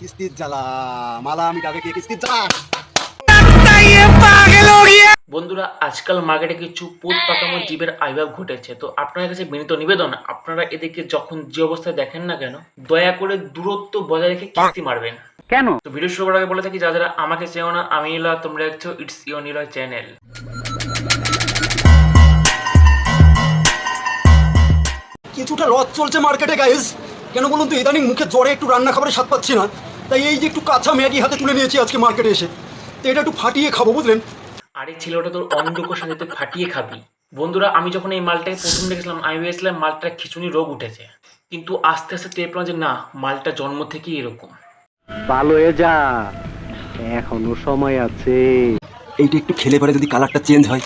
কিস্তির জ্বালা। মালা আমি কাকে কে কিস্তির জ্বালা? বন্ধুরা আজকাল মার্কেটে কিছু পুত পাকামো জীবের আবির্ভাব ঘটেছে। তো আপনার কাছে বিনীত নিবেদন আপনারা এদেরকে যখন যে অবস্থায় দেখেন না কেন দয়া করে দূরত্ব বজায় রেখে কিস্তি মারবেন। কেন? তো ভিডিও শুরু করার আগে বলে থাকি যারা যারা আমাকে চেও না আমি নিলয় তোমরা দেখছ ইটস ইউর নিলয় চ্যানেল কিছুটা রথ চলছে মার্কেটে গাইজ কেন বলুন তো ইদানিং মুখে জ্বরে একটু রান্না খাবারের স্বাদ পাচ্ছি না। তাই এই যে একটু কাঁচা ম্যাগি হাতে তুলে নিয়েছি আজকে মার্কেটে এসে। তো এটা একটু ফাটিয়ে খাব বুঝলেন? আরে ছেলেটা তোর অন্ডকোর সাথে তুই ফাটিয়ে খাবি। বন্ধুরা আমি যখন এই মালটাকে প্রথম দেখেছিলাম আমি ভেবেছিলাম মালটার খিচুনি রোগ উঠেছে। কিন্তু আস্তে আস্তে টের পেলাম যে না মালটা জন্ম থেকেই এরকম। ভালো হয়ে যা। এখনও সময় আছে। এইটা একটু খেলে পরে যদি কালারটা চেঞ্জ হয়।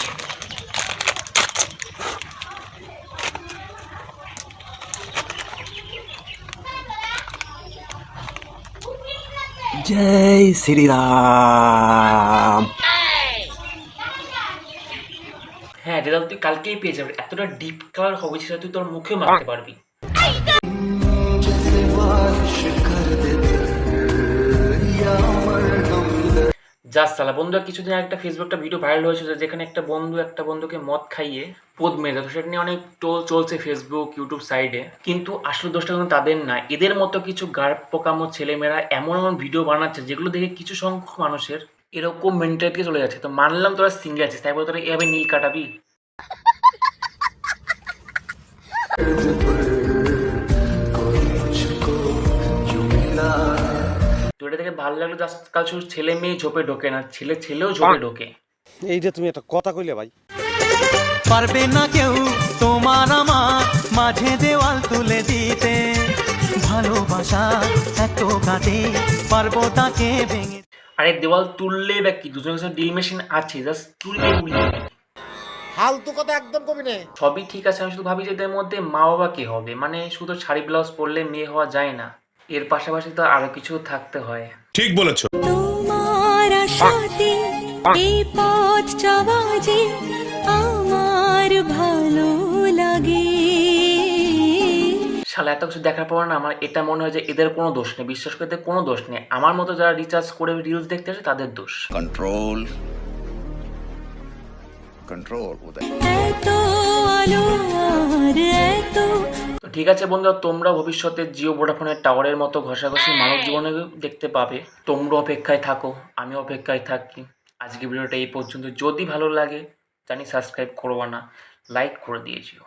জয় শ্রীরাম। হ্যাঁ রেজাল্ট তুই কালকেই পেয়ে যাবি। এতটা ডিপ কালার হবে সেটা তুই তোর মুখেও মারতে পারবি। যা সালা, বন্ধু কিছুদিন আগে একটা ফেসবুকটা ভিডিও ভাইরাল হয়েছিল যেখানে একটা বন্ধু, একটা বন্ধুকে মদ খাইয়ে পদ মেরে তো সেটা নিয়ে অনেক টোল চলছে ফেসবুক ইউটিউব সাইডে কিন্তু আসল দোষটা কিন্তু তাদের না। এদের মতো কিছু গার্ড পোকামো ছেলেমেয়েরা এমন এমন ভিডিও বানাচ্ছে যেগুলো দেখে কিছু সংখ্যক মানুষের এরকম মেন্টালিটি চলে যাচ্ছে। তো মানলাম তোরা সিঙ্গে আছিস, তাই বলে তোরা এভাবে নীল কাটাবি? এটা থেকে ভালো লাগল যে আজকাল শুধু ছেলে মেয়ে ঝোপে ঢোকে না ছেলে ছেলেও ঝোপে ঢোকে। এইটা তুমি একটা কথা কইলে ভাই। পারবে না কেউ তোমার আমার মাঝে দেওয়াল তুলে দিতে। ভালোবাসা এত কাটে পারব তাকে ভেঙে। আরে দেওয়াল তুললে বা কি? দুজনের কাছে ডিল মেশিন আছে জাস্ট তুললে উড়িয়ে। ফালতু কথা একদম কবি না। সবই ঠিক আছে আমি শুধু ভাবি যে এদের মধ্যে মা বাবা কে হবে? মানে শুধু শাড়ি ব্লাউজ পরলে মেয়ে হওয়া যায় না। এর পাশাপাশি তো আরও কিছু থাকতে হয়। ঠিক বলেছ। তোমার আশাতে এই পথ চাওয়া আমার ভালো লাগে। শালা এত কিছু দেখার পর না আমার এটা মনে হয় যে এদের কোনো দোষ নেই বিশ্বাস করতে কোনো দোষ নেই। আমার মতো যারা রিচার্জ করে রিলস দেখতে আসে তাদের দোষ। কন্ট্রোল কন্ট্রোল এত আলো আর এত ঠিক আছে বন্ধুরা তোমরা ভবিষ্যতে জিও ভোডাফোনের টাওয়ারের মতো ঘষাঘষি মানব জীবনে দেখতে পাবে। তোমরা অপেক্ষায় থাকো আমি অপেক্ষায় থাকি। আজকে ভিডিওটা এই পর্যন্ত। যদি ভালো লাগে জানি সাবস্ক্রাইব করব না লাইক করে দিয়েছিও